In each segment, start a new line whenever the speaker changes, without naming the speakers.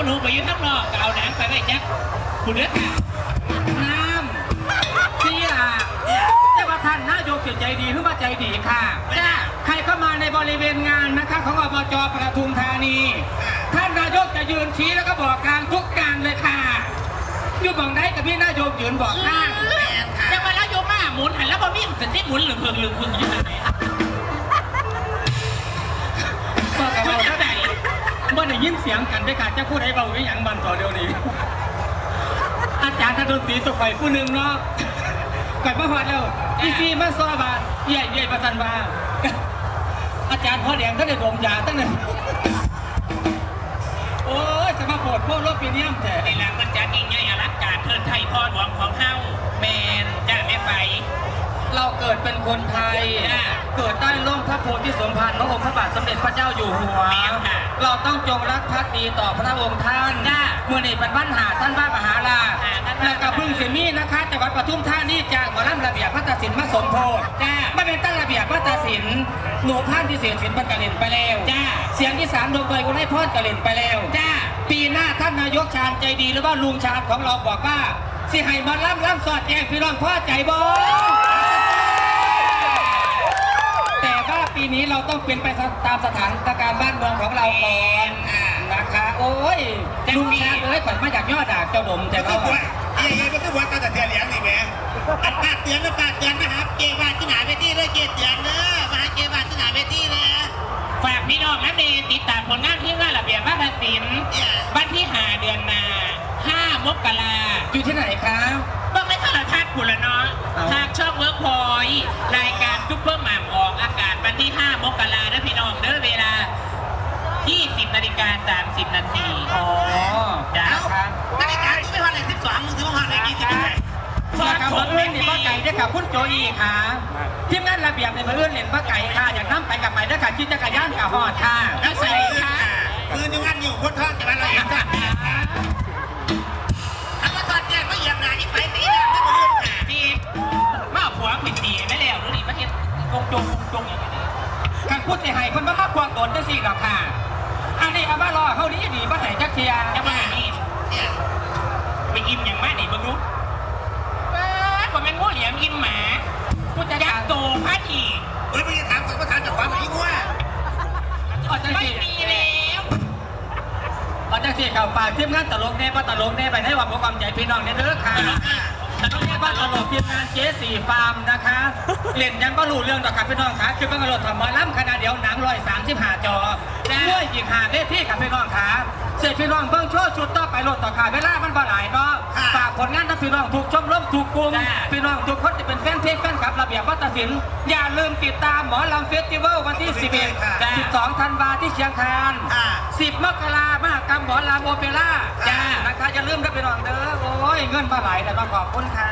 คุณหนูไปอยืนข้างนอกก็เอาหนังไปไว้จักคุณเลือดค่ะ
น้ำที่อะแต่ว่าท่านนายกจิตใจดีหรือว่าใจดีค่ะจ้าใครเข้ามาในบริเวณงานนะคะ ของอบจปทุมธานี ท่านนายกจะยืนชี้แล้วก็บอกกลางทุกการเลยค่ะอยืนบอกได้กับพี่นายกยืนบอกข้าง
จะมาแล้วโยมมาหมุนหันแล้วพอมีสติหมุนหรือเพิ่งหรือพึ่งอยืน
ยินเสียงกันด้วยค่ะจะพูดให้เบาไม่หยังบันต่อเดียวนี้ อาจารย์นักดนตรีตัวข่อยผู้หนึ่งเนาะก่อยมาหอดแล้วอีซีมาซอบาเย่เย่ประจันบาอาจารย์พ่อแดงท่านได้ดมยาตั้งแต่โอ้ยจะมาโปรดพวกรถปีเนียมแต่
ในหลังมันจะยิ่งใหญ่อลังการเทินไทยทอดหวงของเฮาแมนจ้าแม่ไฟ
เราเกิดเป็นคนไทย
จ้ะ
เกิดใต้ร่มพระโพธิสมภารพระองค์พระบาทสมเด็จพระเจ้าอยู่หัว
แม่นค่ะ
เราต้องจงรักภักดีต่อพระองค์ท่าน
จ้ะ
เมื่อนี่เป็นวันหาท่านว่ามหาลา
อ่าท่านว่า
และกับพึ่งสิมีนะคะจังหวัดปทุมธานีจากหมอลำระเบียบพัฒศิลป์มาสมโพธิ
จ้า
ไม่เป็นตั้งระเบียบพัฒศิลป์หนูท่านที่เสียศิลป์ประกาศไปแล้ว
จ้า
เสียงที่สามดวงไฟกุไลพอดกระเล่นไปแล้ว
จ้า
ปีหน้าท่านนายกชาญใจดีหรือว่าลุงชาญของเราบอกว่าสิให้มาล่ำล่ำสอดแจงพี่น้องพ่อใจบอแต่ว่า ปีนี้เราต้องเป็นไปตามสถานการณ์บ้านเมืองของเราก่อนนะคะ โอ้ยลุงชาญเอ้ยข่อยมาจากยอดดากเจ้าดมแต่
ก็
ก็
ว่าเอ้ยเอ้ยมันก็ว่าตั้งแต่เสียเหลียงนี่แหมอันปากเตือนนะปากเตือนนะครับ เกวาที่ไหนไปที่เลยเกเตือนเด้อมาหาเกวาที่ไหนไปที่เลย
ฝากพี่น้องนักเรียนติดตามผลงานที่งานระเบียบวัฒนศิลป์วันที่หาเดือนนาห้ามกรา
อยู่ที่ไหนคะ
ต้องไม่โทรทัศน์คุณละเนาะ
เอา
ทางช่องเวิร์กพอยรายการซุปเปอร์หม่ำออกอากาศวัน ที่ 5 มกราเด้อพี่น้องเด้อเวลา 20นาฬิกา30 นาที
อ๋อ
จ้า
ครับ
นาฬิกาตู้ไม่พอไหนสิบสองมึงถือว่าพอไหนยี่สิบเอ็ด
สวัสดีครับเอื้อนนี่ป้าไก่ด้วยค่ะคุณโจอีค่ะทีมงานระเบียบในมาเอื้อนเล่นป้าไก่ค่ะ อยากนั่งไปกับไปด้วยค่ะขี่จักรยานกับหอดค่ะ
แล้วใส่ค่ะ
พูดเสี
ยหายคนมามาควงตนได้สิหรอกค่ะ อันนี้เอามารอเขานี้ดีมาไหนจักเทีย
จะมานี่
เนี่ย
ไปอิ่มอย่างมากนี่เบังรู้ป้าผมเป็นงูเหลี่ยมอิ่มหมากูจะยักษ์โตพาที
เฮ้ยมึงจะถามก่อนว่าถามจากความไหนงัว
เอาจัง
ไม่
สิ
มีแล้ว
เอาจังสิเข่าปากทีมงานตลกแน่ป้าตลกแน่ไปให้ความความใจพี่น้องเนี่ยเด้อค่ะ ตลกแน่ป้าตลกทีมงานเจสี่ฟาร์มนะคะเล่นยังก็รู้เรื่องดอกค่ะพี่น้องค่ะคือป้ากระโดดทำหมาล้ำขนาดเดียวหนังร้อยสามสิบห้าจอด้วยอีกหาเวทีกับพี่น้องค่ะเสร็จพี่น้องเบิ่งโชว์ชุดต่อไปรถต่อค่ะเวลามันบ่หลายเนาะฝากผลงานนะพี่น้องถูกชมรมถูกกลุ่มพี่น้องทุกคนที่เป็นแฟนเพลงแฟนคลับระเบียบวัฒนศิลป์อย่าลืมติดตามหมอลำเฟสติวัลวันที่ 11 12 ธันวาที่เชียงคาน
อ่า
10 มกรามหากรรมหมอลำโอเปร่าจ้านะคะ อย่าลืมนะพี่น้องเด้อ โอ้ยเงินมาไหลแต่มาขอบคุณค่ะ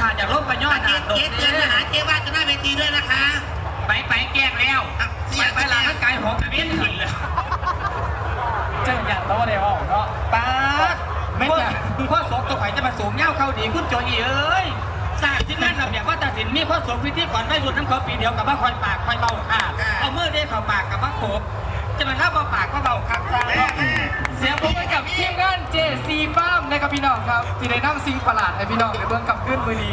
ขาดจากลบไปยอด
เก
ดาดด
เก
ก
เตือนมาหาเกวาจะหน้าเวทีด้วยนะคะ
ไปไปแกล้งแล้ว
เสี
ไป
ย
ไป
ไป
ลา
ลา
ร่างกายหอม
เวียนขึ้นเลย
เจ้าอย่างตัวเดียวเนาะป้าดไม่ใช่ข้อศกตัวไข่จะมาสูงเง่าเข้าดีคุณโจอีเอ้ยสร้างที่นั่นระเบียบวัฒนศิลป์มีข้อศกพิธีก่อนไม่รุ่นน้ำเขาปีเดียวกับว่าคอยปากคอยเบาค่ะเอามือได้เข้าปากกับว่าโขบจะมาเล่าเบาปากก็เบาครับจ้า
ได้นำสิ่งประหลาดให้พี่น้องในเบื้องกับขึ้นมือดี